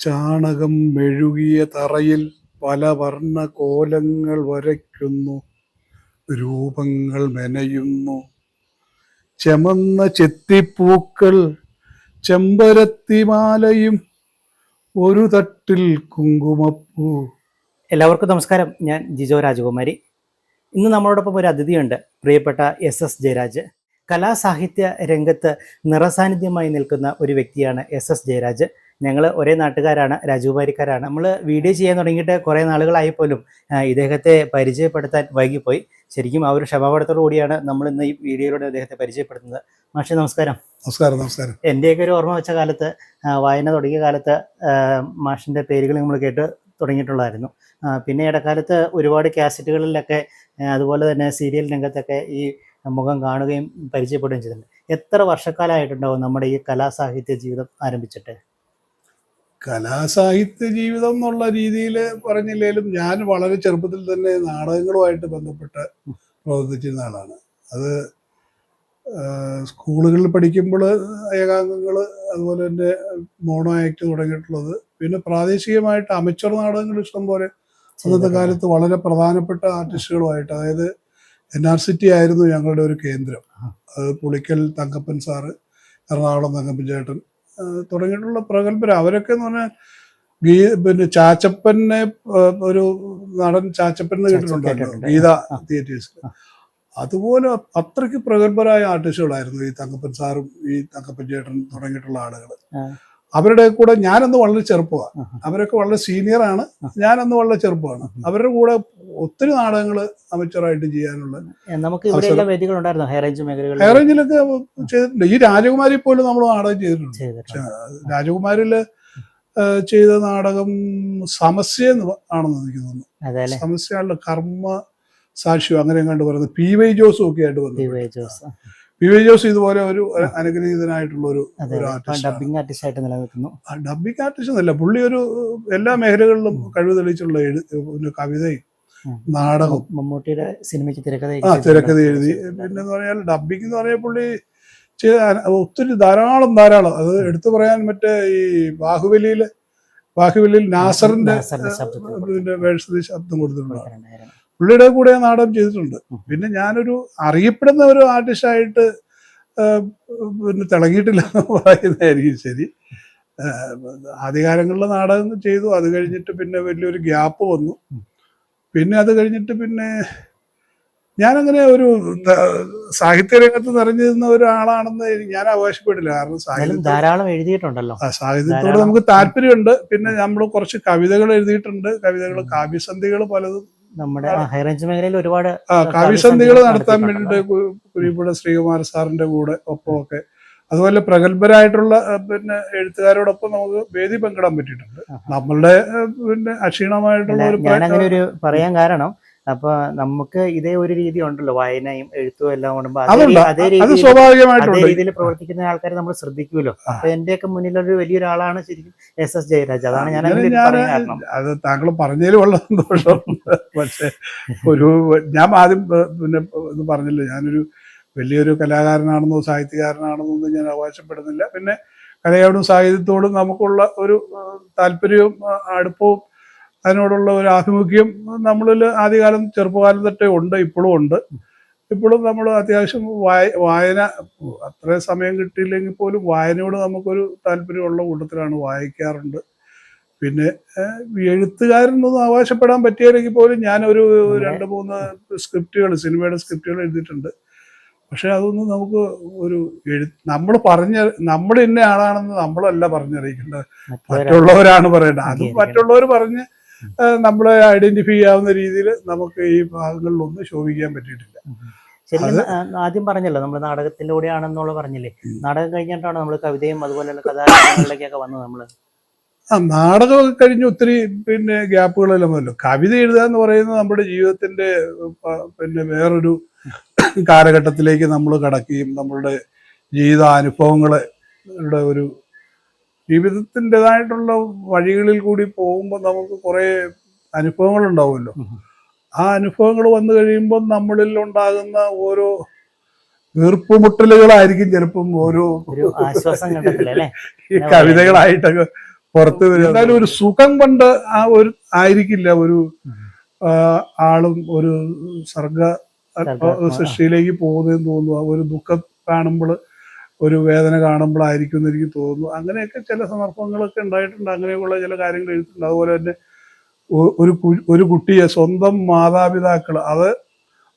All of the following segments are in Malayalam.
ചാണകം മെഴുകിയ തറയിൽ പല വർണ കോലങ്ങൾ വരയ്ക്കുന്നു. രൂപങ്ങൾ മെനയുന്നു. ചെമന്ന ചെത്തിപ്പൂക്കൾ ചെമ്പരത്തിമാലയും ഒരു തട്ടിൽ കുങ്കുമപ്പൂ. എല്ലാവർക്കും നമസ്കാരം. ഞാൻ ജിജോ രാജകുമാരി. ഇന്ന് നമ്മളോടൊപ്പം ഒരു അതിഥിയുണ്ട്. പ്രിയപ്പെട്ട എസ് എസ് ജയരാജ്. കലാസാഹിത്യ രംഗത്ത് നിറസാന്നിധ്യമായി നിൽക്കുന്ന ഒരു വ്യക്തിയാണ് എസ് എസ് ജയരാജ്. ഞങ്ങൾ ഒരേ നാട്ടുകാരാണ് രാജകുമാരിക്കാരാണ്. നമ്മൾ വീഡിയോ ചെയ്യാൻ തുടങ്ങിയിട്ട് കുറേ നാളുകളായി പോലും ഇദ്ദേഹത്തെ പരിചയപ്പെടുത്താൻ വൈകിപ്പോയി. ശരിക്കും ആ ഒരു ക്ഷമാപടത്തോടു കൂടിയാണ് നമ്മൾ ഇന്ന് ഈ വീഡിയോയിലൂടെ അദ്ദേഹത്തെ പരിചയപ്പെടുത്തുന്നത്. മാഷി നമസ്കാരം. നമസ്കാരം നമസ്കാരം. എന്റെയൊക്കെ ഒരു ഓർമ്മ വെച്ച കാലത്ത് വായന തുടങ്ങിയ കാലത്ത് മാഷിന്റെ പേരുകൾ നമ്മൾ കേട്ട് തുടങ്ങിയിട്ടുള്ളതായിരുന്നു. പിന്നെ ഇടക്കാലത്ത് ഒരുപാട് കാസറ്റുകളിലൊക്കെ അതുപോലെ തന്നെ സീരിയൽ രംഗത്തൊക്കെ ഈ മുഖം കാണുകയും പരിചയപ്പെടുകയും ചെയ്തിട്ടുണ്ട്. എത്ര വർഷക്കാലമായിട്ടുണ്ടാവും നമ്മുടെ ഈ കലാസാഹിത്യ ജീവിതം ആരംഭിച്ചിട്ട്? കലാസാഹിത്യ ജീവിതം എന്നുള്ള രീതിയിൽ പറഞ്ഞില്ലേലും ഞാൻ വളരെ ചെറുപ്പത്തിൽ തന്നെ നാടകങ്ങളുമായിട്ട് ബന്ധപ്പെട്ട് പ്രവർത്തിച്ചിരുന്ന ആളാണ്. അത് സ്കൂളുകളിൽ പഠിക്കുമ്പോൾ ഏകാംഗങ്ങൾ അതുപോലെ തന്നെ മോണോ ആക്ട് തുടങ്ങിയിട്ടുള്ളത്. പിന്നെ പ്രാദേശികമായിട്ട് അമച്ചർ നാടകങ്ങൾ ഇഷ്ടം പോലെ അന്നത്തെ കാലത്ത് വളരെ പ്രധാനപ്പെട്ട ആർട്ടിസ്റ്റുകളുമായിട്ട് അതായത് എൻ ആർ സിറ്റി ആയിരുന്നു ഞങ്ങളുടെ ഒരു കേന്ദ്രം. അത് പുളിക്കൽ തങ്കപ്പൻ സാറ് എറണാകുളം തങ്കപ്പൻ ചേട്ടൻ തുടങ്ങിയിട്ടുള്ള പ്രഗത്ഭർ അവരൊക്കെ എന്ന് പറഞ്ഞാൽ ഗീ പിന്നെ ചാച്ചപ്പനെ ഒരു നടൻ ചാച്ചപ്പൻ എന്ന് കേട്ടിട്ടുണ്ടായിരുന്നു. കേട്ടിട്ടുണ്ട്. ഗീത തിയേറ്റേഴ്സ് അതുപോലെ അത്രയ്ക്ക് പ്രഗത്ഭരായ ആർട്ടിസ്റ്റുകളായിരുന്നു ഈ തങ്കപ്പൻ സാറും ഈ തങ്കപ്പൻ ചേട്ടൻ തുടങ്ങിയിട്ടുള്ള ആളുകൾ അവരുടെ കൂടെ ഞാനന്ന് വളരെ ചെറുപ്പമാണ് അവരൊക്കെ വളരെ സീനിയറാണ്. ഞാനന്ന് വളരെ ചെറുപ്പമാണ് അവരുടെ കൂടെ ഒത്തിരി നാടകങ്ങൾ അമച്ചറായിട്ട് ചെയ്യാനുള്ള നമുക്ക് ഇവിടെ എല്ലാ വേദികളുണ്ടായിരുന്നു ഹൈറേഞ്ച് മേഖലകളിൽ. ഹൈറേഞ്ചിലൊക്കെ ചെയ്തിട്ടുണ്ട്. ഈ രാജകുമാരി പോലും നമ്മൾ നാടകം ചെയ്തിട്ടുണ്ട്. രാജകുമാരിൽ ചെയ്ത നാടകം സമസ്യ ആണെന്ന് എനിക്ക് തോന്നുന്നു. സമസ്യകളുടെ കർമ്മ സാക്ഷ്യം അങ്ങനെ എങ്ങാണ്ട് പറയുന്നത് പി വൈ ജോസും ഒക്കെ ആയിട്ട് വന്നു പി വൈ ജോസ് ഇതുപോലെ ഒരു അനുഗ്രഹീതനായിട്ടുള്ള ഒരു ഡബിങ് ആർട്ടിസ്റ്റ് ആയിട്ട് നിലനിൽക്കുന്നു. ഡബിങ് ആർട്ടിസ്റ്റ് എന്നല്ല പുള്ളി ഒരു എല്ലാ മേഖലകളിലും കഴിവ് തെളിയിച്ചുള്ള കവിതയും ഉം. നാടകവും മമ്മൂട്ടിയുടെ സിനിമയ്ക്ക് തിരക്കഥ ആ തിരക്കഥ എഴുതി പിന്നെ എന്ന് പറഞ്ഞാൽ ഡബിങ് എന്ന് പറഞ്ഞാൽ പുള്ളി ഒത്തിരി ധാരാളം ധാരാളം അത് എടുത്തു പറയാൻ മറ്റേ ഈ ബാഹുബലിയിലെ ബാഹുബലിയിൽ നാസറിന്റെ ശബ്ദത്തിൽ ശബ്ദം കൊടുത്തിട്ടുണ്ട്. പുള്ളിയുടെ കൂടെ നാടകം ചെയ്തിട്ടുണ്ട്. പിന്നെ ഞാനൊരു അറിയപ്പെടുന്ന ഒരു ആർട്ടിസ്റ്റായിട്ട് പിന്നെ തിളങ്ങിയിട്ടില്ല എന്ന് പറയുന്നതായിരിക്കും ശരി ആദ്യകാലങ്ങളിലെ നാടകം ചെയ്തു അത് കഴിഞ്ഞിട്ട് പിന്നെ വലിയൊരു ഗ്യാപ്പ് വന്നു. പിന്നെ അത് കഴിഞ്ഞിട്ട് പിന്നെ ഞാനങ്ങനെ ഒരു സാഹിത്യ രംഗത്ത് നിറഞ്ഞിരുന്ന ഒരാളാണെന്ന് ഞാൻ അവകാശപ്പെടില്ല. കാരണം സാഹിത്യം ധാരാളം എഴുതിയിട്ടുണ്ടല്ലോ. സാഹിത്യത്തോട് നമുക്ക് താല്പര്യമുണ്ട്. പിന്നെ നമ്മൾ കുറച്ച് കവിതകൾ എഴുതിയിട്ടുണ്ട്. കവിതകൾ കാവ്യസന്ധികൾ പലതും നമ്മുടെ ഹൈറേഞ്ച് മേഖലയിൽ ഒരുപാട് കാവ്യസന്ധികൾ നടത്താൻ. വേണ്ടിയിട്ട് കുരിപ്പുഴ ശ്രീകുമാര സാറിന്റെ കൂടെ ഒപ്പമൊക്കെ അതുപോലെ പ്രഗത്ഭരായിട്ടുള്ള പിന്നെ എഴുത്തുകാരോടൊപ്പം നമുക്ക് വേദി പങ്കിടാൻ പറ്റിയിട്ടുണ്ട്. നമ്മളുടെ പിന്നെ അക്ഷീണമായിട്ടുള്ള ഒരു അങ്ങനെ ഒരു പറയാൻ കാരണം അപ്പൊ നമുക്ക് ഇതേ ഒരു രീതി ഉണ്ടല്ലോ വായനയും എഴുത്തും എല്ലാം കൂടുമ്പോ അതേ രീതിയിൽ പ്രവർത്തിക്കുന്ന ആൾക്കാരെ നമ്മൾ ശ്രദ്ധിക്കുമല്ലോ. അപ്പൊ എന്റെയൊക്കെ മുന്നിലൊരു വലിയൊരാളാണ് ശരിക്കും എസ് എസ് ജയരാജ്. അതാണ് ഞാൻ അത് താങ്കൾ പറഞ്ഞതിൽ വളരെ സന്തോഷം പക്ഷെ ഒരു ഞാൻ ആദ്യം പിന്നെ പറഞ്ഞില്ല ഞാനൊരു വലിയൊരു കലാകാരനാണെന്നോ സാഹിത്യകാരനാണെന്നോ ഒന്നും ഞാൻ അവകാശപ്പെടുന്നില്ല. പിന്നെ കലയോടും സാഹിത്യത്തോടും നമുക്കുള്ള ഒരു താല്പര്യവും അടുപ്പവും അതിനോടുള്ള ഒരു ആഭിമുഖ്യം നമ്മളിൽ ആദ്യകാലം ചെറുപ്പകാലം തൊട്ടേ ഉണ്ട് ഇപ്പോഴും ഉണ്ട്. ഇപ്പോഴും നമ്മൾ അത്യാവശ്യം വായ വായന അത്രയും സമയം കിട്ടിയില്ലെങ്കിൽ പോലും വായനയോട് നമുക്കൊരു താല്പര്യമുള്ള കൂട്ടത്തിലാണ് വായിക്കാറുണ്ട്. പിന്നെ എഴുത്തുകാരനൊന്നും അവകാശപ്പെടാൻ പറ്റിയില്ലെങ്കിൽ പോലും ഞാനൊരു രണ്ട് മൂന്ന് സ്ക്രിപ്റ്റുകൾ സിനിമയുടെ സ്ക്രിപ്റ്റുകൾ എഴുതിയിട്ടുണ്ട്. പക്ഷെ അതൊന്നും നമുക്ക് ഒരു എഴു നമ്മൾ പറഞ്ഞ നമ്മൾ ഇന്ന ആളാണെന്ന് നമ്മളല്ല പറഞ്ഞറിയിക്കേണ്ടത്. മറ്റുള്ളവരാണ് പറയേണ്ടത്. അത് മറ്റുള്ളവർ പറഞ്ഞ് നമ്മളെ ഐഡന്റിഫൈ ചെയ്യാവുന്ന രീതിയിൽ നമുക്ക് ഈ ഭാഗങ്ങളിലൊന്നും ശോഭിക്കാൻ പറ്റിയിട്ടില്ല. ആദ്യം പറഞ്ഞല്ലോ നമ്മൾ നാടകത്തിലൂടെയാണെന്നുള്ള പറഞ്ഞില്ലേ? നാടകം കഴിഞ്ഞിട്ടാണ് നമ്മൾ കവിതയും അതുപോലെയുള്ള കഥാകാരങ്ങളിലേക്കൊക്കെ വന്നത് നമ്മൾ? ആ നാടകമൊക്കെ കഴിഞ്ഞ് ഒത്തിരി പിന്നെ ഗ്യാപ്പുകളെല്ലാം വല്ലോ കവിത എഴുതുക എന്ന് പറയുന്നത് നമ്മുടെ ജീവിതത്തിന്റെ പിന്നെ വേറൊരു കാലഘട്ടത്തിലേക്ക് നമ്മൾ കടക്കുകയും നമ്മളുടെ ജീവിത അനുഭവങ്ങളുടെ ഒരു ജീവിതത്തിന്റെതായിട്ടുള്ള വഴികളിൽ കൂടി പോകുമ്പോൾ നമുക്ക് കുറേ അനുഭവങ്ങൾ ഉണ്ടാവുമല്ലോ. ആ അനുഭവങ്ങൾ വന്നു കഴിയുമ്പോൾ നമ്മളിൽ ഉണ്ടാകുന്ന ഓരോ വീർപ്പുമുട്ടലുകളായിരിക്കും ചിലപ്പം ഓരോ ഈ കവിതകളായിട്ടൊക്കെ പുറത്ത് വരും. എന്നാലും ഒരു സുഖം കൊണ്ട് ആ ഒരു ആയിരിക്കില്ല ഒരു ആളും ഒരു സർഗ. സൃഷ്ടിയിലേക്ക് പോകുന്നതെന്ന് തോന്നുന്നു. ആ ഒരു ദുഃഖം കാണുമ്പോൾ ഒരു വേദന കാണുമ്പോഴായിരിക്കും എന്ന് എനിക്ക് തോന്നുന്നു. അങ്ങനെയൊക്കെ ചില സന്ദർഭങ്ങളൊക്കെ ഉണ്ടായിട്ടുണ്ട്. അങ്ങനെയുള്ള ചില കാര്യങ്ങൾ എഴുതിയിട്ടുണ്ട്. അതുപോലെ തന്നെ ഒരു ഒരു കുട്ടിയെ സ്വന്തം മാതാപിതാക്കൾ അത്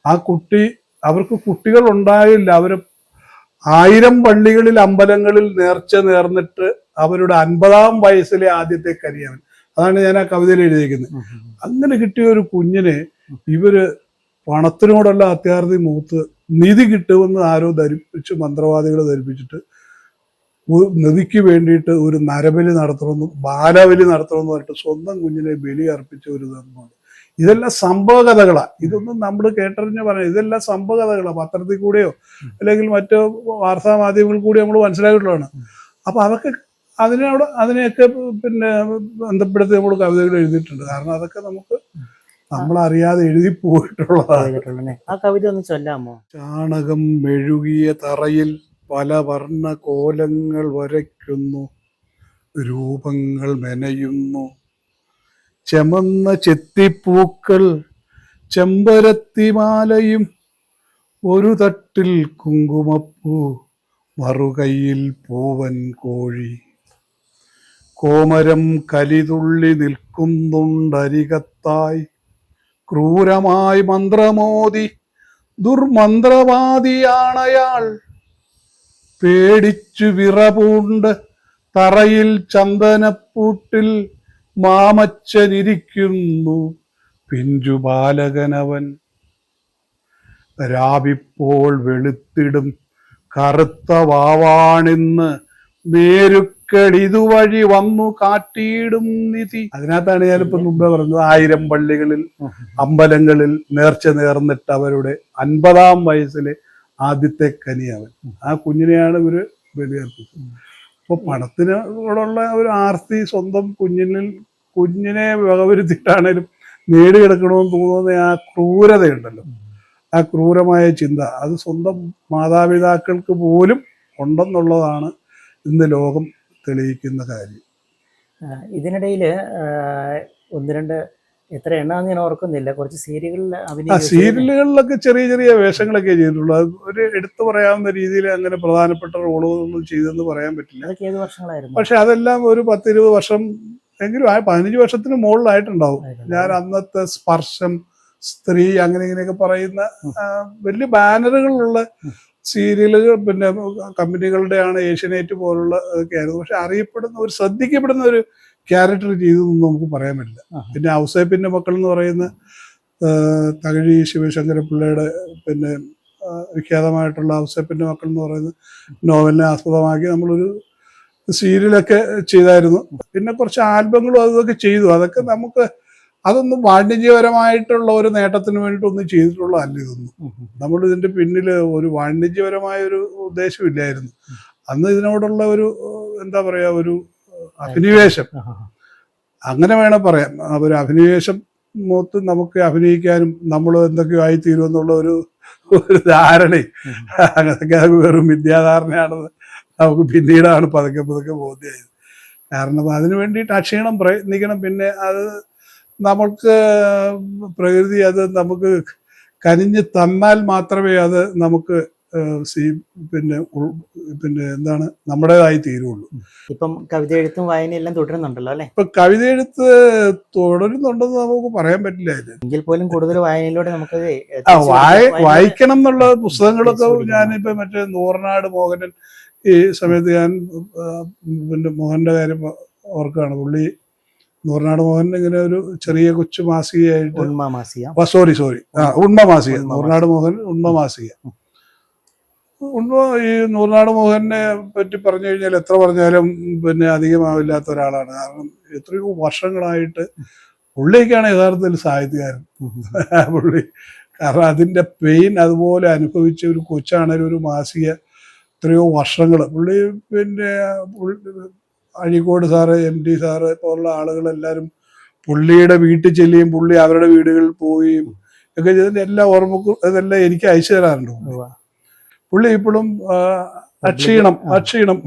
ആ കുട്ടി അവർക്ക് കുട്ടികൾ ഉണ്ടായില്ല. അവർ ആയിരം പള്ളികളിൽ അമ്പലങ്ങളിൽ നേർച്ച നേർന്നിട്ട് അവരുടെ അൻപതാം വയസ്സിലെ ആദ്യത്തെ കരിയാവൻ. അതാണ് ഞാൻ ആ കവിതയിൽ എഴുതിയിരിക്കുന്നത്. അങ്ങനെ കിട്ടിയ ഒരു കുഞ്ഞിനെ ഇവർ പണത്തിനോടുള്ള അത്യാർത്ഥി മൂത്ത് നിധി കിട്ടുമെന്ന് ആരോ ധരിപ്പിച്ച് മന്ത്രവാദികൾ ധരിപ്പിച്ചിട്ട് നിധിക്ക് വേണ്ടിയിട്ട് ഒരു നരബലി നടത്തണമെന്നും ബാലബലി നടത്തണമെന്ന് പറഞ്ഞിട്ട് സ്വന്തം കുഞ്ഞിനെ ബലി അർപ്പിച്ച ഒരു ധർമ്മമാണ്. ഇതെല്ലാം സംഭവകഥകളാണ് ഇതൊന്നും നമ്മൾ കേട്ടറിഞ്ഞ് പറയാം ഇതെല്ലാം സംഭവകഥകളാണ് പത്രത്തിൽ കൂടെയോ അല്ലെങ്കിൽ മറ്റോ വാർത്താ മാധ്യമങ്ങളിൽ കൂടി നമ്മൾ മനസ്സിലാക്കിയിട്ടുള്ളതാണ് അപ്പൊ അതൊക്കെ അതിനോട് അതിനെയൊക്കെ പിന്നെ ബന്ധപ്പെടുത്തി നമ്മൾ കവിതകൾ എഴുതിയിട്ടുണ്ട്. കാരണം അതൊക്കെ നമുക്ക് നമ്മൾ അറിയാതെ എഴുതി പോയിട്ടുള്ളതാണ് ആ കവിത ഒന്ന് ചൊല്ലാമോ? ചാണകം മെഴുകിയ തറയിൽ പല വർണ കോലങ്ങൾ വരയ്ക്കുന്നു. രൂപങ്ങൾ മെനയുന്നു. ചെമന്ന ചെത്തിപ്പൂക്കൾ ചെമ്പരത്തിമാലയും ഒരു തട്ടിൽ കുങ്കുമപ്പൂ മറുകൈയിൽ പൂവൻ കോഴി. കോമരം കലിതുള്ളി നിൽക്കുന്നുണ്ടരികത്തായി. ക്രൂരമായി മന്ത്രമോതി ദുർമന്ത്രവാദിയാണയാൾ. പേടിച്ചു വിറപൂണ്ട് തറയിൽ ചന്ദനപ്പൂട്ടിൽ മാമച്ചനിരിക്കുന്നു പിഞ്ചു ബാലകനവൻ രാവിപ്പോൾ വെളുത്തിടും കറുത്ത വാവാണിന്ന് മേരുക്കൾ ഇതുവഴി വന്നു കാട്ടിയിടും നിധി. അതിനകത്താണ് ഞാനിപ്പോ മുമ്പേ പറഞ്ഞത് ആയിരം പള്ളികളിൽ അമ്പലങ്ങളിൽ നേർച്ച നേർന്നിട്ട് അവരുടെ അൻപതാം വയസ്സിലെ ആദ്യത്തെ കനിയവൻ. ആ കുഞ്ഞിനെയാണ് ഇവർ ബലിയർപ്പിച്ചത്. അപ്പൊ പണത്തിനോടുള്ള ഒരു ആർത്തി സ്വന്തം കുഞ്ഞിനിൽ കുഞ്ഞിനെ വകവരുത്തിയിട്ടാണേലും നേടിയെടുക്കണമെന്ന് തോന്നുന്ന ആ ക്രൂരതയുണ്ടല്ലോ. ആ ക്രൂരമായ ചിന്ത. അത് സ്വന്തം മാതാപിതാക്കൾക്ക് പോലും ഉണ്ടെന്നുള്ളതാണ് ഇന്ന് ലോകം തെളിയിക്കുന്ന കാര്യം. ഇതിനിടയിൽ ഒന്ന് രണ്ട് എത്ര എണ്ണാന്ന് ഞാൻ ഓർക്കുന്നില്ല. കുറച്ച് സീരിയലുകളിൽ ആ സീരിയലുകളിലൊക്കെ ചെറിയ ചെറിയ വേഷങ്ങളൊക്കെ ചെയ്തിട്ടുള്ളൂ. അത് ഒരു എടുത്തു പറയാവുന്ന രീതിയിൽ അങ്ങനെ പ്രധാനപ്പെട്ട റോളുകളൊന്നും ചെയ്തെന്ന് പറയാൻ പറ്റില്ല. അതൊക്കെ ഏത് വർഷങ്ങളായിരുന്നു? പക്ഷെ അതെല്ലാം ഒരു പത്തിരുപത് വർഷം എങ്കിലും ആ പതിനഞ്ച് വർഷത്തിന് മുകളിലായിട്ടുണ്ടാവും. ഞാൻ അന്നത്തെ സ്പർശം സ്ത്രീ അങ്ങനെ ഇങ്ങനെയൊക്കെ പറയുന്ന വലിയ ബാനറുകളുള്ള സീരിയലുകൾ പിന്നെ കമ്പനികളുടെ ആണ് ഏഷ്യനേറ്റ് പോലുള്ള ഒക്കെ ആയിരുന്നു. പക്ഷെ അറിയപ്പെടുന്ന ഒരു ശ്രദ്ധിക്കപ്പെടുന്ന ഒരു ക്യാരക്ടർ ചെയ്തതൊന്നും നമുക്ക് പറയാൻ പറ്റില്ല. പിന്നെ ഔസേപ്പിന്റെ മക്കൾ എന്ന് പറയുന്ന തകഴി ശിവശങ്കര പിള്ളയുടെ പിന്നെ വിഖ്യാതമായിട്ടുള്ള ഔസേപ്പിന്റെ മക്കൾ എന്ന് പറയുന്ന നോവലിനെ ആസ്പദമാക്കി നമ്മളൊരു സീരിയലൊക്കെ ചെയ്തായിരുന്നു. പിന്നെ കുറച്ച് ആൽബങ്ങളും അതൊക്കെ ചെയ്തു. അതൊക്കെ നമുക്ക് അതൊന്നും വാണിജ്യപരമായിട്ടുള്ള ഒരു നേട്ടത്തിന് വേണ്ടിയിട്ടൊന്നും ചെയ്തിട്ടുള്ളതല്ല ഇതൊന്നും. നമ്മൾ ഇതിന്റെ പിന്നിൽ ഒരു വാണിജ്യപരമായ ഒരു ഉദ്ദേശമില്ലായിരുന്നു. അന്ന് ഇതിനോടുള്ള ഒരു എന്താ പറയാ ഒരു അഭിനിവേശം. അങ്ങനെ വേണം പറയാം. ഒരു അഭിനിവേശം മൂത്ത് നമുക്ക് അഭിനയിക്കാനും നമ്മൾ എന്തൊക്കെയോ ആയി എന്നുള്ള ഒരു ഒരു ധാരണ. അതൊക്കെ അത് വെറും വിദ്യാധാരണയാണെന്ന് നമുക്ക് പിന്നീടാണ് പതുക്കെ പതുക്കെ ബോധ്യായത് കാരണം അതിനു വേണ്ടിയിട്ട് അക്ഷീണം പ്രയത്നിക്കണം. പിന്നെ അത് നമുക്ക് പ്രകൃതി അത് നമുക്ക് കനിഞ്ഞ് തന്നാൽ മാത്രമേ അത് നമുക്ക് സീ പിന്നെ പിന്നെ എന്താണ് നമ്മുടേതായി തീരുള്ളൂ. ഇപ്പം കവിത എഴുത്തും വായന എല്ലാം തുടരുന്നുണ്ടല്ലോ അല്ലെ? ഇപ്പൊ കവിത എഴുത്ത് തുടരുന്നുണ്ടെന്ന് നമുക്ക് പറയാൻ പറ്റില്ല ഇത് എങ്കിൽ പോലും കൂടുതൽ വായനയിലൂടെ നമുക്ക് വായിക്കണം എന്നുള്ള പുസ്തകങ്ങളൊക്കെ ഞാനിപ്പോ മറ്റേ നൂറനാട് മോഹനൻ ഈ സമയത്ത് ഞാൻ പിന്നെ മോഹന്റെ കാര്യം ഓർക്കുകയാണ്. പുള്ളി നൂറനാട് മോഹൻ ഇങ്ങനെ ഒരു ചെറിയ കൊച്ചു മാസികയായിട്ട് സോറി സോറി ആ ഉണ്മ മാസിക. നൂറിനാട് മോഹൻ ഉണ്മ മാസിക. ഉണ്മ ഈ നൂറിനാട് മോഹനെ പറ്റി പറഞ്ഞു കഴിഞ്ഞാൽ എത്ര പറഞ്ഞാലും പിന്നെ അധികമാവില്ലാത്ത ഒരാളാണ്. കാരണം എത്രയോ വർഷങ്ങളായിട്ട് പുള്ളിയൊക്കെയാണ് യഥാർത്ഥത്തിൽ സാഹിത്യകാരൻ. പുള്ളി. കാരണം അതിന്റെ പെയിൻ അതുപോലെ അനുഭവിച്ച ഒരു കൊച്ചാണേലും ഒരു മാസിക എത്രയോ വർഷങ്ങൾ പുള്ളി പിന്നെ Azhikode sir M T sir പോലുള്ള ആളുകളെല്ലാവരും പുള്ളിയുടെ വീട്ടിൽ ചെല്ലുകയും പുള്ളി അവരുടെ വീടുകളിൽ പോവുകയും ഒക്കെ ചെയ്തതിന്റെ എല്ലാ ഓർമ്മക്കും ഇതെല്ലാം എനിക്ക് അയച്ചു തരാറുണ്ട് പുള്ളി. ഇപ്പോഴും അക്ഷീണം അക്ഷീണം.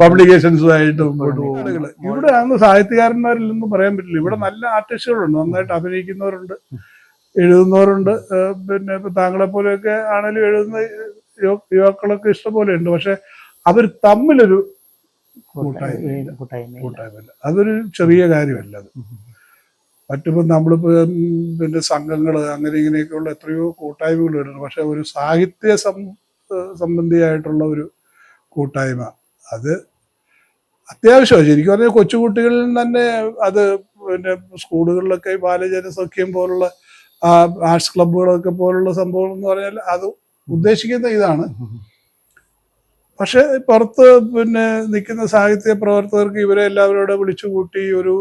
പബ്ലിക്കേഷൻസുമായിട്ട് മുമ്പോട്ട് പോകും ആളുകൾ ഇവിടെ അന്ന് സാഹിത്യകാരന്മാരില്ലെന്ന് പറയാൻ പറ്റില്ല. ഇവിടെ നല്ല ആർട്ടിസ്റ്റുകളുണ്ട്. നന്നായിട്ട് അഭിനയിക്കുന്നവരുണ്ട്. എഴുതുന്നവരുണ്ട്. പിന്നെ ഇപ്പൊ താങ്കളെ പോലെയൊക്കെ ആണെങ്കിലും എഴുതുന്ന യുവ- യുവാക്കളൊക്കെ ഇഷ്ടംപോലെ ഉണ്ട്. പക്ഷെ അവർ തമ്മിലൊരു. കൂട്ടായ്മ അതൊരു ചെറിയ കാര്യമല്ല അത്. മറ്റിപ്പോൾ നമ്മളിപ്പോൾ പിന്നെ സംഘങ്ങൾ അങ്ങനെ ഇങ്ങനെയൊക്കെയുള്ള എത്രയോ കൂട്ടായ്മകൾ വരുന്നുണ്ട്. പക്ഷെ ഒരു സാഹിത്യ സംബന്ധിയായിട്ടുള്ള ഒരു കൂട്ടായ്മ. അത് അത്യാവശ്യമാണ്. ശരിക്കും പറഞ്ഞാൽ കൊച്ചുകുട്ടികളിൽ തന്നെ അത് പിന്നെ സ്കൂളുകളിലൊക്കെ ഈ ബാലജന സഖ്യം പോലുള്ള ആർട്സ് ക്ലബ്ബുകളൊക്കെ പോലുള്ള സംഭവം എന്ന് പറഞ്ഞാൽ അത് ഉദ്ദേശിക്കുന്ന ഇതാണ്. പക്ഷെ പുറത്ത് പിന്നെ നിൽക്കുന്ന സാഹിത്യ പ്രവർത്തകർക്ക് ഇവരെ എല്ലാവരോടും വിളിച്ചു കൂട്ടി ഒരു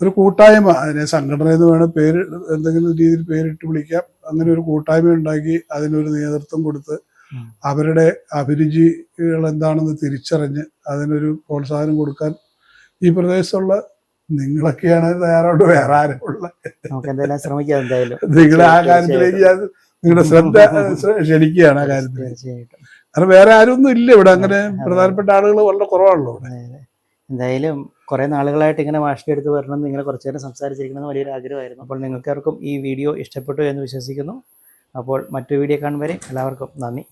ഒരു കൂട്ടായ്മ അതിനെ സംഘടന എന്ന് വേണം പേര് എന്തെങ്കിലും രീതിയിൽ പേരിട്ട് വിളിക്കാം. അങ്ങനെ ഒരു കൂട്ടായ്മ ഉണ്ടാക്കി അതിനൊരു നേതൃത്വം കൊടുത്ത് അവരുടെ അഭിരുചികൾ എന്താണെന്ന് തിരിച്ചറിഞ്ഞ് അതിനൊരു പ്രോത്സാഹനം കൊടുക്കാൻ ഈ പ്രദേശത്തുള്ള നിങ്ങളൊക്കെയാണ് തയ്യാറോട് വേറെ ആരുമുള്ള നിങ്ങളെ ആ. കാര്യത്തിലേക്ക് ഞാൻ നിങ്ങളുടെ ശ്രദ്ധ ശ്ര- ക്ഷണിക്കുകയാണ് ആ കാര്യത്തിൽ. തീർച്ചയായിട്ടും. കാരണം വേറെ ആരും ഒന്നും ഇല്ല ഇവിടെ. അങ്ങനെ പ്രധാനപ്പെട്ട ആളുകൾ വളരെ കുറവാണല്ലോ ഇവിടെ. എന്തായാലും കുറെ നാളുകളായിട്ട് ഇങ്ങനെ വാഷ് എടുത്ത് വരണം ഇങ്ങനെ കുറച്ചു നേരം സംസാരിച്ചിരിക്കണം എന്ന് വലിയൊരു ആഗ്രഹമായിരുന്നു. അപ്പോൾ നിങ്ങൾക്കാർക്കും ഈ വീഡിയോ ഇഷ്ടപ്പെട്ടു എന്ന് വിശ്വസിക്കുന്നു. അപ്പോൾ മറ്റു വീഡിയോ കാണും വരെ എല്ലാവർക്കും നന്ദി.